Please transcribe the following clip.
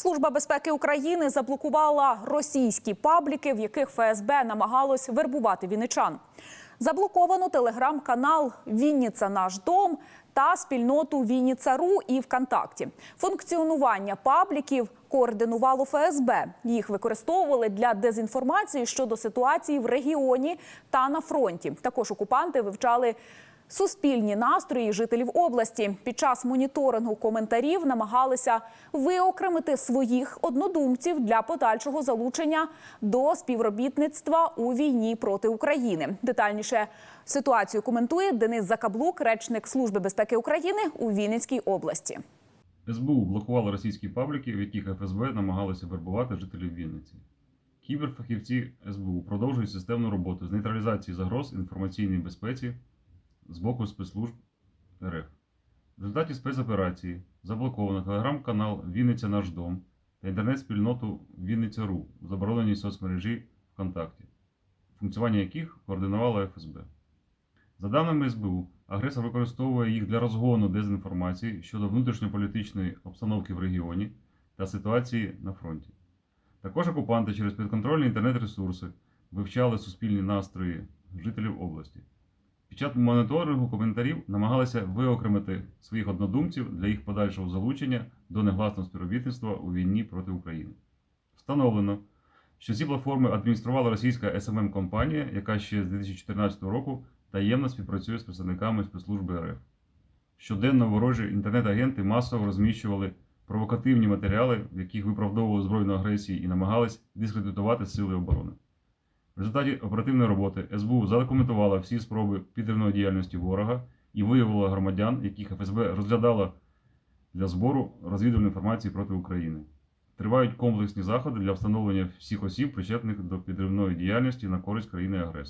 Служба безпеки України заблокувала російські пабліки, в яких ФСБ намагалось вербувати вінничан. Заблоковано телеграм-канал Вінниця наш дом та спільноту Вінниця.ру і ВКонтакті. Функціонування пабліків координувало ФСБ. Їх використовували для дезінформації щодо ситуації в регіоні та на фронті. Також окупанти вивчали суспільні настрої жителів області. Під час моніторингу коментарів намагалися виокремити своїх однодумців для подальшого залучення до співробітництва у війні проти України. Детальніше ситуацію коментує Денис Закаблук, речник Служби безпеки України у Вінницькій області. СБУ блокувало російські пабліки, в яких ФСБ намагалося вербувати жителів Вінниці. Кіберфахівці СБУ продовжують системну роботу з нейтралізації загроз інформаційній безпеці з боку спецслужб РФ. В результаті спецоперації заблоковано телеграм-канал Вінниця наш дом та інтернет-спільноту Вінниця.ру в забороненій соцмережі ВКонтакті, функціонування яких координувала ФСБ. За даними СБУ, агресор використовує їх для розгону дезінформації щодо внутрішньополітичної обстановки в регіоні та ситуації на фронті. Також окупанти через підконтрольні інтернет-ресурси вивчали суспільні настрої жителів області. Під час моніторингу коментарів намагалися виокремити своїх однодумців для їх подальшого залучення до негласного співробітництва у війні проти України. Встановлено, що ці платформи адмініструвала російська СММ компанія, яка ще з 2014 року таємно співпрацює з представниками спецслужби РФ. Щоденно ворожі інтернет-агенти масово розміщували провокативні матеріали, в яких виправдовували збройну агресію і намагались дискредитувати сили оборони. В результаті оперативної роботи СБУ задокументувала всі спроби підривної діяльності ворога і виявила громадян, яких ФСБ розглядала для збору розвідувальної інформації проти України. Тривають комплексні заходи для встановлення всіх осіб, причетних до підривної діяльності на користь країни-агресора.